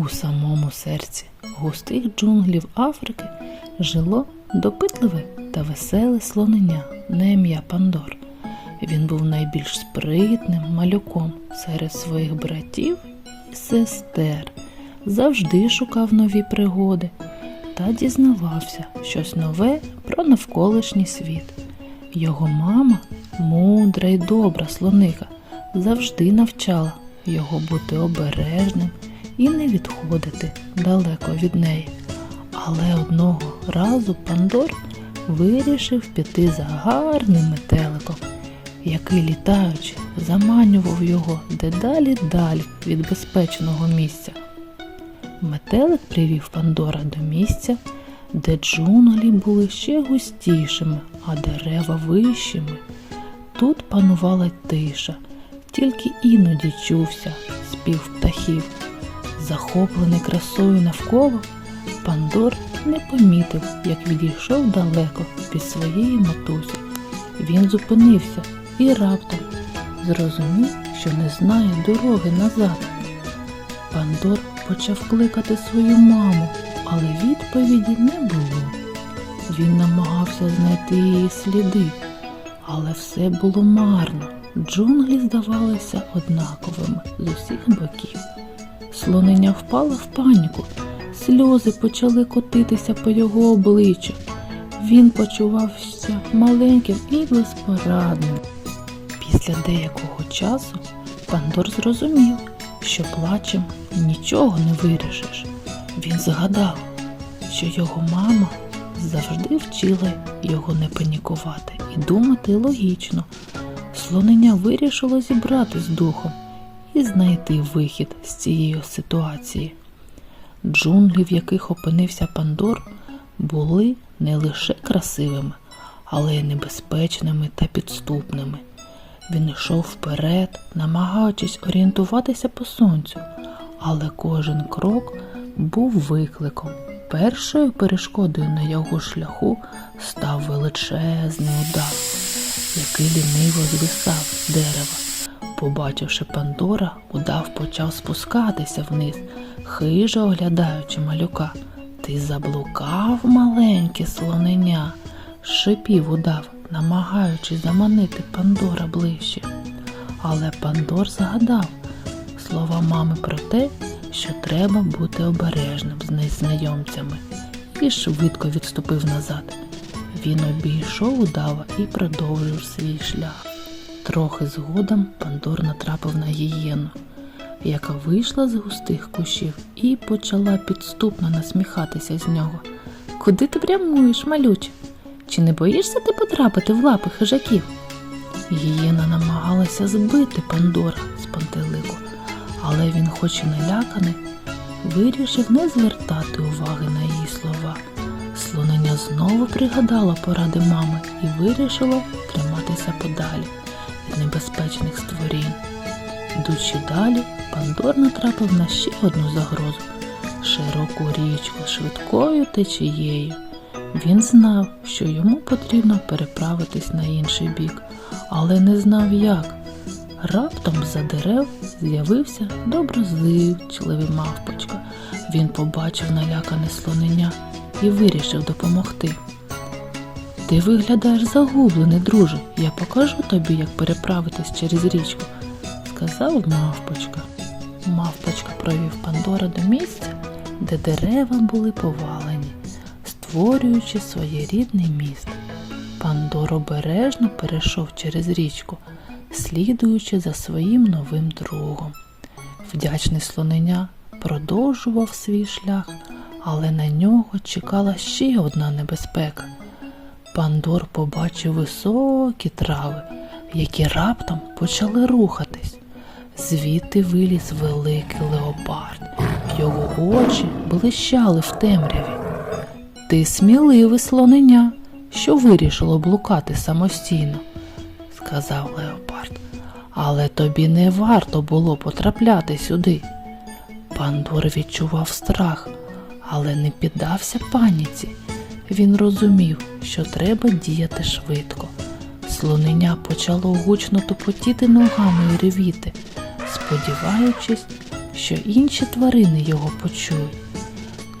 У самому серці густих джунглів Африки жило допитливе та веселе слонення на ім'я Пандор. Він був найбільш спритним малюком серед своїх братів і сестер, завжди шукав нові пригоди та дізнавався щось нове про навколишній світ. Його мама, мудра й добра слоника, завжди навчала його бути обережним і не відходити далеко від неї. Але одного разу Пандор вирішив піти за гарним метеликом, який, літаючи, заманював його дедалі далі від безпечного місця. Метелик привів Пандора до місця, де джунглі були ще густішими, а дерева вищими. Тут панувала тиша, тільки іноді чувся спів птахів. Захоплений красою навколо, Пандор не помітив, як відійшов далеко від своєї матусі. Він зупинився і раптом зрозумів, що не знає дороги назад. Пандор почав кликати свою маму, але відповіді не було. Він намагався знайти її сліди, але все було марно. Джунглі здавалися однаковими з усіх боків. Слонення впало в паніку, сльози почали котитися по його обличчю. Він почувався маленьким і безпорадним. Після деякого часу Пандор зрозумів, що плачем нічого не вирішиш. Він згадав, що його мама завжди вчила його не панікувати і думати логічно. Слонення вирішило зібрати з духом і знайти вихід з цієї ситуації. Джунглі, в яких опинився Пандор, були не лише красивими, але й небезпечними та підступними. Він йшов вперед, намагаючись орієнтуватися по сонцю, але кожен крок був викликом. Першою перешкодою на його шляху став величезний удав, який ліниво звисав з дерева. Побачивши Пандора, удав почав спускатися вниз, хижо оглядаючи малюка. Ти заблукав, маленьке слонення, шипів удав, намагаючись заманити Пандора ближче. Але Пандор згадав слова мами про те, що треба бути обережним з незнайомцями, і швидко відступив назад. Він обійшов удава і продовжив свій шлях. Трохи згодом Пандор натрапив на гієну, яка вийшла з густих кущів і почала підступно насміхатися з нього. Куди ти прямуєш, малюче? Чи не боїшся ти потрапити в лапи хижаків? Гієна намагалася збити Пандора з пантелику, але він, хоч і наляканий, вирішив не звертати уваги на її слова. Слонення знову пригадала поради мами і вирішило триматися подалі небезпечних створінь. Йдучи далі, Пандор натрапив на ще одну загрозу широку річку швидкою течією. Він знав, що йому потрібно переправитись на інший бік, але не знав як. Раптом за дерев з'явився доброзичливий мавпочка. Він побачив налякане слонення і вирішив допомогти. Ти виглядаєш загублений, друже. Я покажу тобі, як переправитись через річку, сказав мавпочка. Мавпочка провів Пандора до місця, де дерева були повалені, створюючи своєрідний міст. Пандор обережно перейшов через річку, слідуючи за своїм новим другом. Вдячний слонення продовжував свій шлях, але на нього чекала ще одна небезпека. Пандор побачив високі трави, які раптом почали рухатись. Звідти виліз великий леопард. Його очі блищали в темряві. Ти сміливе слонення, що вирішило блукати самостійно, сказав леопард. Але тобі не варто було потрапляти сюди. Пандор відчував страх, але не піддався паніці. Він розумів, що треба діяти швидко. Слонення почало гучно тупотіти ногами і ревіти, сподіваючись, що інші тварини його почують.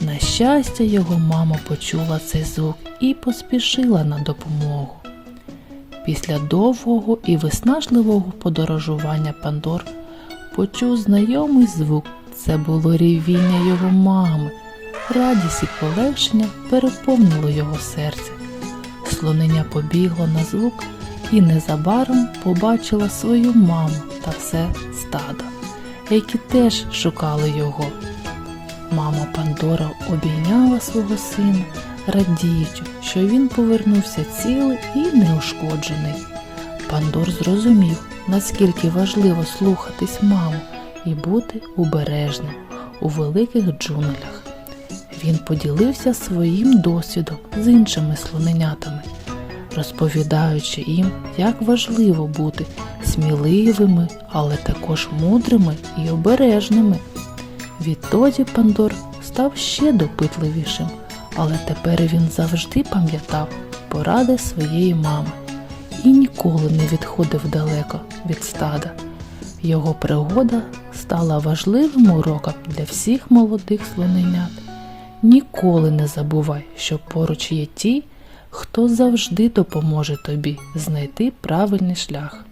На щастя, його мама почула цей звук і поспішила на допомогу. Після довгого і виснажливого подорожування Пандор почув знайомий звук. Це було рівіння його мами. Радість і полегшення переповнило його серце. Слонення побігло на звук і незабаром побачила свою маму та все стадо, які теж шукали його. Мама Пандора обійняла свого сина, радіючи, що він повернувся цілий і неушкоджений. Пандор зрозумів, наскільки важливо слухатись маму і бути обережним у великих джунглях. Він поділився своїм досвідом з іншими слоненятами, розповідаючи їм, як важливо бути сміливими, але також мудрими і обережними. Відтоді Пандор став ще допитливішим, але тепер він завжди пам'ятав поради своєї мами і ніколи не відходив далеко від стада. Його пригода стала важливим уроком для всіх молодих слоненят. Ніколи не забувай, що поруч є ті, хто завжди допоможе тобі знайти правильний шлях.